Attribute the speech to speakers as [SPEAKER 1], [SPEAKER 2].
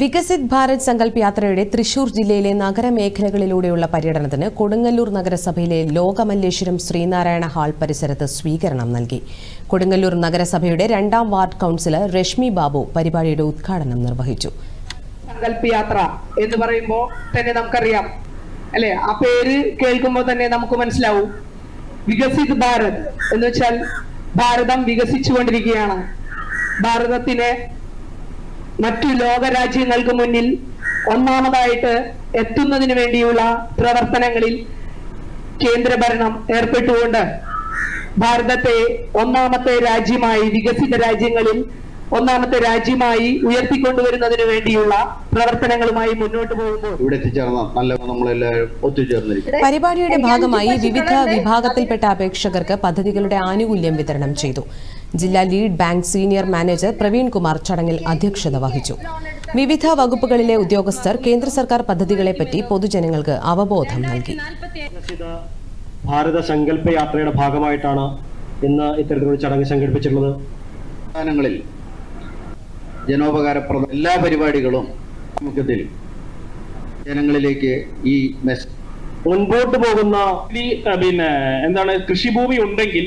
[SPEAKER 1] വികസിത് ഭാരത് സങ്കല്പ് യാത്രയുടെ തൃശൂർ ജില്ലയിലെ നഗരമേഖലകളിലൂടെയുള്ള പര്യടനത്തിന് കൊടുങ്ങല്ലൂർ നഗരസഭയിലെ ലോകമല്ലേശ്വരം ശ്രീനാരായണ ഹാൾ പരിസരത്ത് സ്വീകരണം നൽകി. കൊടുങ്ങല്ലൂർ നഗരസഭയുടെ രണ്ടാം വാർഡ് കൌൺസിലർ രശ്മി ബാബു പരിപാടിയുടെ ഉദ്ഘാടനം നിർവഹിച്ചു.
[SPEAKER 2] സങ്കല്പ് യാത്ര എന്ന് പറയുമ്പോൾ തന്നെ നമുക്കറിയാം. അല്ലെ? ആ പേര് കേൾക്കുമ്പോൾ തന്നെ നമുക്ക് മനസ്സിലാവും. വികസിത് ഭാരത് എന്ന് വെച്ചാൽ ഭാരതം വികസിച്ചുകൊണ്ടിരിക്കുകയാണ്. ഭാരതത്തിന് മറ്റു ലോകരാജ്യങ്ങൾക്ക് മുന്നിൽ ഒന്നാമതായിട്ട് എത്തുന്നതിന് വേണ്ടിയുള്ള പ്രവർത്തനങ്ങളിൽ കേന്ദ്രഭരണം ഏർപ്പെട്ടുകൊണ്ട് ഭാരതത്തെ ഒന്നാമത്തെ രാജ്യമായി വികസിത രാജ്യങ്ങളിൽ ഒന്നാമത്തെ രാജ്യമായി ഉയർത്തിക്കൊണ്ടുവരുന്നതിന് വേണ്ടിയുള്ള പ്രവർത്തനങ്ങളുമായി മുന്നോട്ട് പോകുമ്പോൾ
[SPEAKER 3] ഇവിടെ എത്തിച്ചേർന്ന നല്ല നമ്മളെല്ലാവരും ഒത്തുചേർന്നിരിക്കും.
[SPEAKER 1] പരിപാടിയുടെ ഭാഗമായി വിവിധ വിഭാഗത്തിൽപ്പെട്ട അപേക്ഷകർക്ക് പദ്ധതികളുടെ ആനുകൂല്യം വിതരണം ചെയ്തു. ജില്ലാ lead bank senior manager Praveen Kumar ചടങ്ങിൽ അധ്യക്ഷത വഹിച്ചു. വിവിധ വകുപ്പുകളിലെ ഉദ്യോഗസ്ഥർ കേന്ദ്ര സർക്കാർ പദ്ധതികളെപ്പറ്റി പൊതുജനങ്ങൾക്ക് അവബോധം നൽകി.
[SPEAKER 4] ഭാരത സങ്കല്പ യാത്രയുടെ ഭാഗമായിട്ടാണ് ഇന്ന് ഇത്തരത്തിലൊരു ചടങ്ങ് സംഘടിപ്പിച്ചിട്ടുള്ളത്.
[SPEAKER 3] സംസ്ഥാനങ്ങളിൽ ജനോപകാരപ്രദ എല്ലാ പരിപാടികളും മുഖ്യത്തിൽ ജനങ്ങളിലേക്ക് ഈ മെസ്സേജ്
[SPEAKER 5] മുൻപോട്ട് പോകുന്ന പിന്നെ എന്താണ് കൃഷിഭൂമി ഉണ്ടെങ്കിൽ